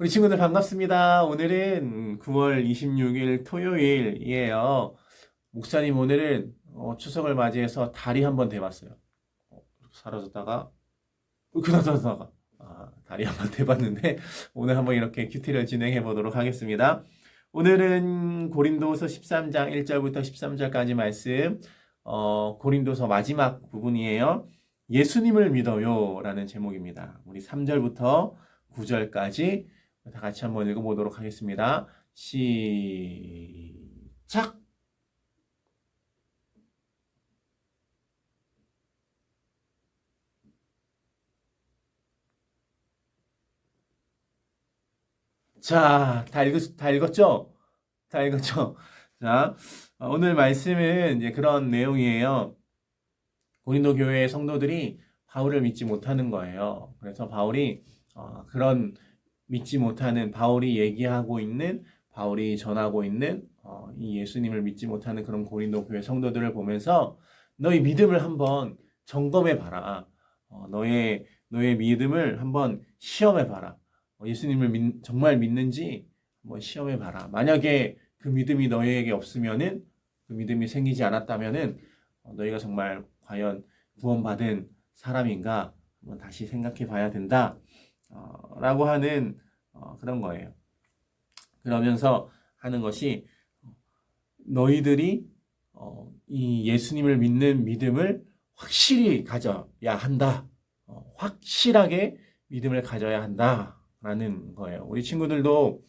우리 친구들 반갑습니다. 오늘은 9월 26일 토요일이에요. 목사님 오늘은 어, 추석을 맞이해서 다리 한번 대봤어요. 어, 사라졌다가 이렇게 나타났다가 아, 다리 한번 대봤는데 오늘 한번 이렇게 큐티를 진행해 보도록 하겠습니다. 오늘은 고린도서 13장 1절부터 13절까지 말씀 어, 고린도서 마지막 부분이에요. 예수님을 믿어요 라는 제목입니다. 우리 3절부터 9절까지 다 같이 한번 읽어보도록 하겠습니다. 시작! 자, 다 읽었, 다 읽었죠? 다 읽었죠? 자, 어, 오늘 말씀은 이제 그런 내용이에요. 고린도 교회의 성도들이 바울을 믿지 못하는 거예요. 그래서 바울이 어, 그런 믿지 못하는 바울이 얘기하고 있는 바울이 전하고 있는 어, 이 예수님을 믿지 못하는 그런 고린도 교회 성도들을 보면서 너희 믿음을 한번 점검해 봐라. 어, 너의 너의 믿음을 한번 시험해 봐라. 어, 예수님을 믿- 정말 믿는지 한번 시험해 봐라. 만약에 그 믿음이 너희에게 없으면은 그 믿음이 생기지 않았다면은 어, 너희가 정말 과연 구원받은 사람인가 한번 다시 생각해 봐야 된다. 어, 라고 하는 어, 그런 거예요. 그러면서 하는 것이 어, 너희들이 어, 이 예수님을 믿는 믿음을 확실히 가져야 한다. 어, 확실하게 믿음을 가져야 한다 라는 거예요. 우리 친구들도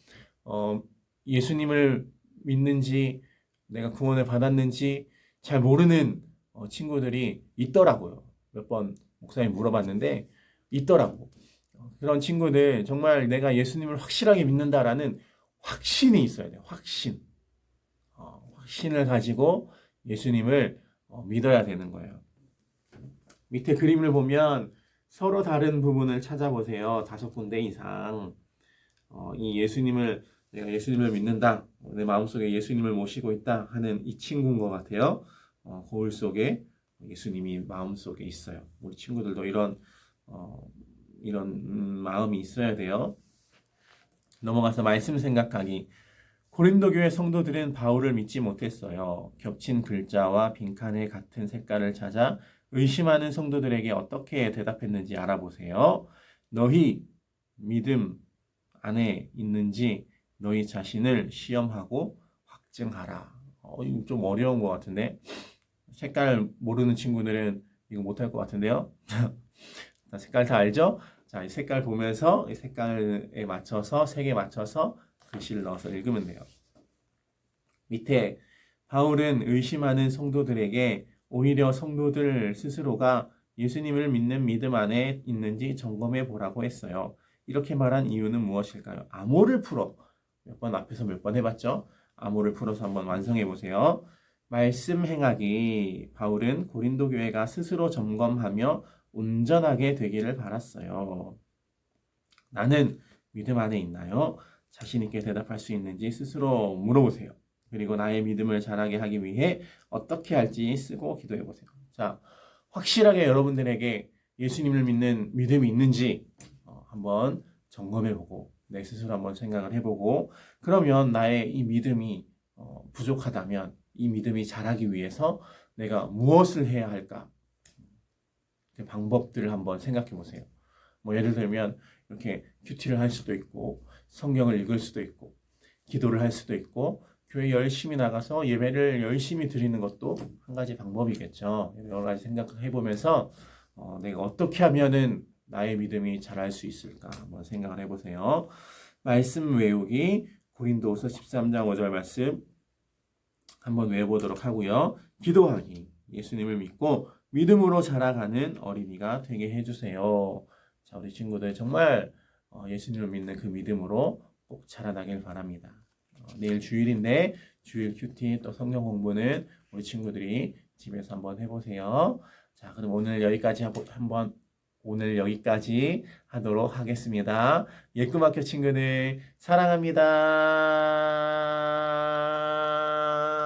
어, 예수님을 믿는지 내가 구원을 받았는지 잘 모르는 어, 친구들이 있더라고요. 몇 번 목사님 물어봤는데 있더라고. 어, 그런 친구들 정말 내가 예수님을 확실하게 믿는다라는 확신이 있어야 돼요. 확신. 어, 확신을 가지고 예수님을 어, 믿어야 되는 거예요. 밑에 그림을 보면 서로 다른 부분을 찾아보세요. 다섯 군데 이상. 어, 이 예수님을 내가 예수님을 믿는다. 내 마음속에 예수님을 모시고 있다 하는 이 친구인 것 같아요. 어, 거울 속에 예수님이 마음속에 있어요. 우리 친구들도 이런 어, 이런 음, 마음이 있어야 돼요. 넘어가서 말씀 생각하기. 고린도 교회 성도들은 바울을 믿지 못했어요. 겹친 글자와 빈칸에 같은 색깔을 찾아 의심하는 성도들에게 어떻게 대답했는지 알아보세요. 너희 믿음 안에 있는지 너희 자신을 시험하고 확증하라. 어, 이거 좀 어려운 것 같은데 색깔 모르는 친구들은 이거 못할 것 같은데요. 자, 색깔 다 알죠? 자, 이 색깔 보면서 이 색깔에 맞춰서 색에 맞춰서 글씨를 넣어서 읽으면 돼요. 밑에 바울은 의심하는 성도들에게 오히려 성도들 스스로가 예수님을 믿는 믿음 안에 있는지 점검해 보라고 했어요. 이렇게 말한 이유는 무엇일까요? 암호를 풀어. 몇 번 앞에서 몇 번 해봤죠? 암호를 풀어서 한번 완성해 보세요. 말씀 행하기. 바울은 고린도 교회가 스스로 점검하며 온전하게 되기를 바랐어요. 나는 믿음 안에 있나요? 자신 있게 대답할 수 있는지 스스로 물어보세요. 그리고 나의 믿음을 자라게 하기 위해 어떻게 할지 쓰고 기도해 보세요. 자, 확실하게 여러분들에게 예수님을 믿는 믿음이 있는지 어, 한번 점검해 보고 내 스스로 한번 생각을 해보고 그러면 나의 이 믿음이 어, 부족하다면 이 믿음이 자라기 위해서 내가 무엇을 해야 할까? 그 방법들을 한번 생각해 보세요. 뭐 예를 들면 이렇게 큐티를 할 수도 있고 성경을 읽을 수도 있고 기도를 할 수도 있고 교회 열심히 나가서 예배를 열심히 드리는 것도 한 가지 방법이겠죠. 여러 가지 생각해 보면서 어, 내가 어떻게 하면은 나의 믿음이 자랄 수 있을까 한번 생각을 해보세요. 말씀 외우기 고린도서 13장 5절 말씀 한번 외워보도록 하고요. 기도하기 예수님을 믿고 믿음으로 자라가는 어린이가 되게 해주세요. 자 우리 친구들 정말 어, 예수님을 믿는 그 믿음으로 꼭 자라나길 바랍니다. 어, 내일 주일인데 주일 큐티 또 성경 공부는 우리 친구들이 집에서 한번 해보세요. 자 그럼 오늘 여기까지 한번 오늘 여기까지 하도록 하겠습니다. 예꿈학교 친구들 사랑합니다.